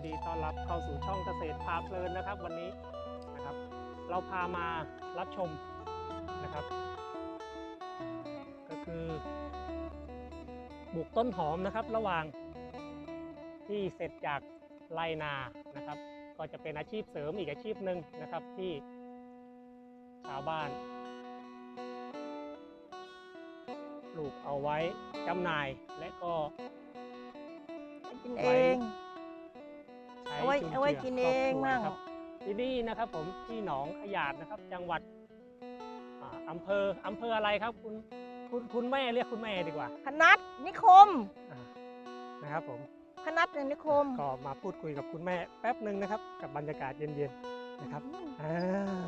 นดีต้อนรับเข้าสู่ช่องเกษตรพาเพลินนะครับ วันนี้นะครับ เราพามารับชมนะครับ ก็คือปลูกต้นหอมนะครับระหว่างที่เสร็จจากไรนานะครับ ก็จะเป็นอาชีพเสริมอีกอาชีพหนึ่งนะครับที่ชาวบ้านปลูกเอาไว้จำหน่ายและก็กินเองใช้ เอาไว้จุนเอาไว้จืกินครบเองครัวมั่ง ครับที่นี่นะครับผมที่หนองขยาดนะครับ จังหวัดอ่าอำเภออำเภออะไรครับ คุณคุณคุณแม่เรียกคุณแม่ดีกว่าพนัสนิคมอ่านะครับผม พนัสนิคมก็มาพูดคุยกับคุณแม่แป๊บหนึ่งนะครับ กับบรรยากาศเย็นๆนะครับอืมอ่า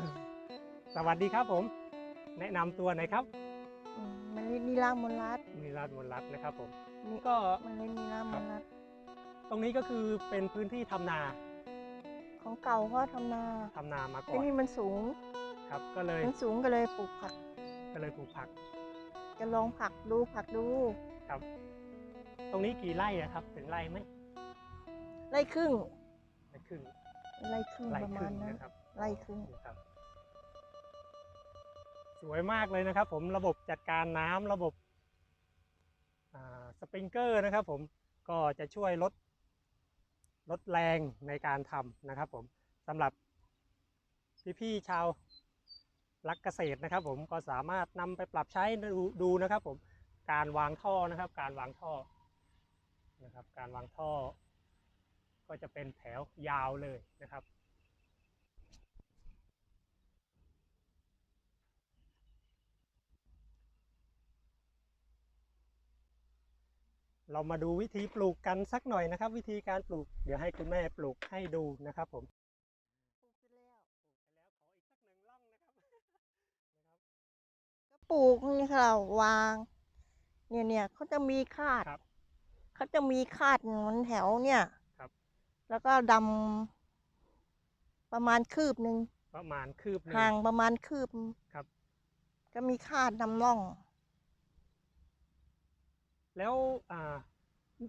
สวัสดีครับผม แนะนำตัวหน่อยครับอืมมันลินีลามนรัตน์นิรัตน์มนรัตน์นะครับผมนี่ ก็ มันลินีลามนรัตน์ ตรงนี้ก็คือเป็นพื้นที่ทำนาของเก่าก็ทำนาทำนามาก่อที่นนี่มันสูง ครับ ก็เลยมันสูงก็เลยปลูกผัก ก็เลยปลูกผักจะลองผักดูผักดู ครับ ตรงนี้กี่ไร่อะครับถึงไร่ไหมไร่ครึ่งไร่ครึ่งไร่ครึ่งไร่ประคมารึ่ณงนั้น นะครับไร่ครึ่งนี่ครับสวยมากเลยนะครับ ผมระบบจัดการน้ำระบบอ่าสปริงเกอร์นะครับ ผมก็จะช่วยลด ลดแรงในการทำนะครับผมสำหรับพี่ๆชาวรักเกษตรนะครับ ผมก็สามารถนำไปปรับใช้ดูดูนะครับ ผมการวางท่อนะครับ การวางท่อนะครับ การวางท่อ ก็จะเป็นแถวยาวเลยนะครับ เรามาดูวิธีปลูกกันสักหน่อยนะครับ วิธีการปลูก เดี๋ยวให้คุณแม่ปลูกให้ดูนะครับผมปลูกไปแล้วขออีกสักหนึ่งร่องนะครับก็ปลูกนี่ค่ะวาง เนี่ยเนี่ยเขาจะมีคาดครับเขาจะมีคาดเหมือนแถวเนี่ยครับแล้วก็ดำประมาณคืบหนึ่งประมาณคืบหนึ่งห่างประมาณคืบครับ ก็มีคาดนำร่อง แล้วอ่า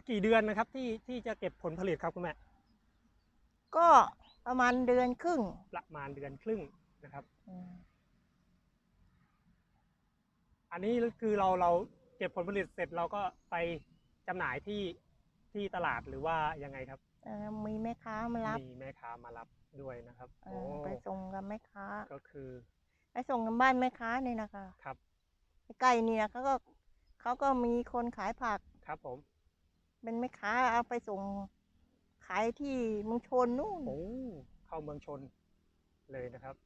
กี่เดือนนะครับที่ที่จะเก็บผลผลิตครับคุณแม่ ก็ประมาณเดือนครึ่ง ประมาณเดือนครึ่งนะครับอืมอันนี้คือเราเราเก็บผลผลิตเสร็จเราก็ไปจำหน่ายที่ที่ตลาดหรือว่ายังไงครับเอ่อมีแม่ค้ามารับ มีแม่ค้ามารับด้วยนะครับเอ่โอ้อไปส่งกับแม่ค้า ก็คือ ไปส่งกันบ้านแม่ค้านี่นะคะ ครับ ใกล้ๆเนี่ยเขาก็ เขาก็มีคนขายผัก ครับผม เป็นแม่ค้าเอาไปส่งขายที่เมืองชนนู่นโอ้เข้าเมืองชนเลยนะครับ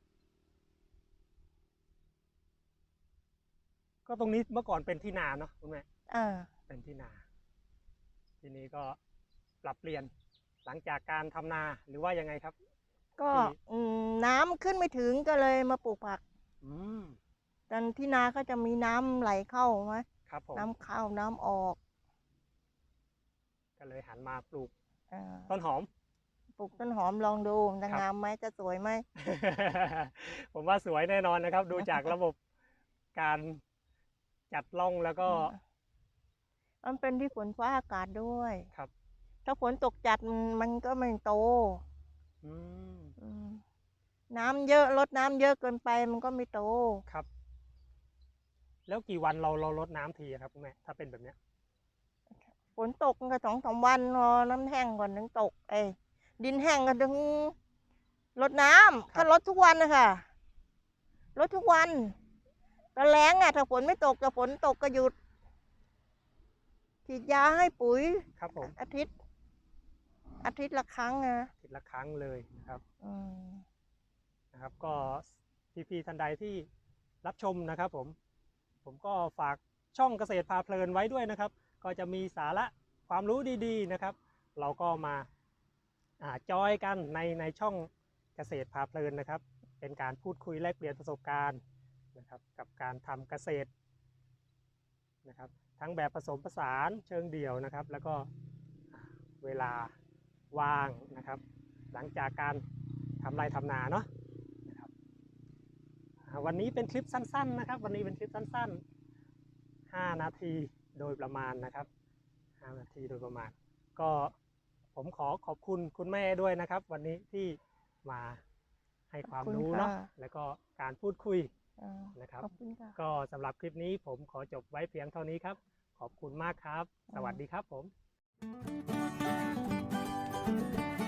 ก็ตรงนี้เมื่อก่อนเป็นที่นาเนาะคุณแม่อ่าเป็นที่นา ทีนี้ก็ปรับเปลี่ยนหลังจากการทำนาหรือว่ายังไงครับ ก็ที่อืมน้ำขึ้นไม่ถึงก็เลยมาปลูกผักอืม ตอนที่นาก็จะมีน้ำไหลเข้าไหม ครับผมน้ำเข้าน้ำออกก็เลยหันมาปลูกอ่าต้นหอม ปลูกต้นหอมลองดูจะครับ งามไหมจะสวยไหม ผมว่าสวยแน่นอนนะครับ ดูจากระบบการจัดร่องแล้วก็มันเป็นที่ฝนฟ้าอากาศด้วยครับ ถ้าฝนตกจัดมันก็ไม่โตอืมอืมน้ำเยอะลดน้ำเยอะเกินไปมันก็ไม่โต ครับ แล้วกี่วันเราเราลดน้ำทีอะครับคุณแม่ถ้าเป็นแบบเนี้ยฝนตกก็สองสามวันรอน้ำแห้งก่อนถึงตก เอ้ยดินแห้งก็ถึงลดน้ำก็ลดทุกวันนะคะลดทุกวันก็แรงอะถ้าฝนไม่ตกจะฝนตกก็หยุดฉีดยาให้ปุ๋ย ครับผมอาทิตย์ อาทิตย์ละครั้งนะทีละครั้งเลยนะครับ อืม นะครับก็พี่ๆท่านใดที่รับชมนะครับผม ผมก็ฝากช่องเกษตรพาเพลินไว้ด้วยนะครับ ก็จะมีสาระความรู้ดีๆนะครับ เราก็มาอาจอยกันในในช่องเกษตรพาเพลินนะครับ เป็นการพูดคุยแลกเปลี่ยนประสบการณ์นะครับกับการทำเกษตรนะครับทั้งแบบผสมผสานเชิงเดี่ยวนะครับ แล้วก็เวลาว่างนะครับ หลังจากการทำไรทำนาเนาะ วันนี้เป็นคลิปสั้น ๆ นะครับ วันนี้เป็นคลิปสั้น ๆ 5 นาทีโดยประมาณนะครับ 5 นาทีโดยประมาณ ก็พผมขอขอบคุณคุณแม่ด้วยนะครับ วันนี้ที่มาให้ความขอบคุณรู้เนาะค่ะแล้วก็การพูดคุยอ่านะครับขอบคุณค่ะก็สำหรับคลิปนี้ผมขอจบไว้เพียงเท่านี้ครับ ขอบคุณมากครับ สวัสดีครับผมค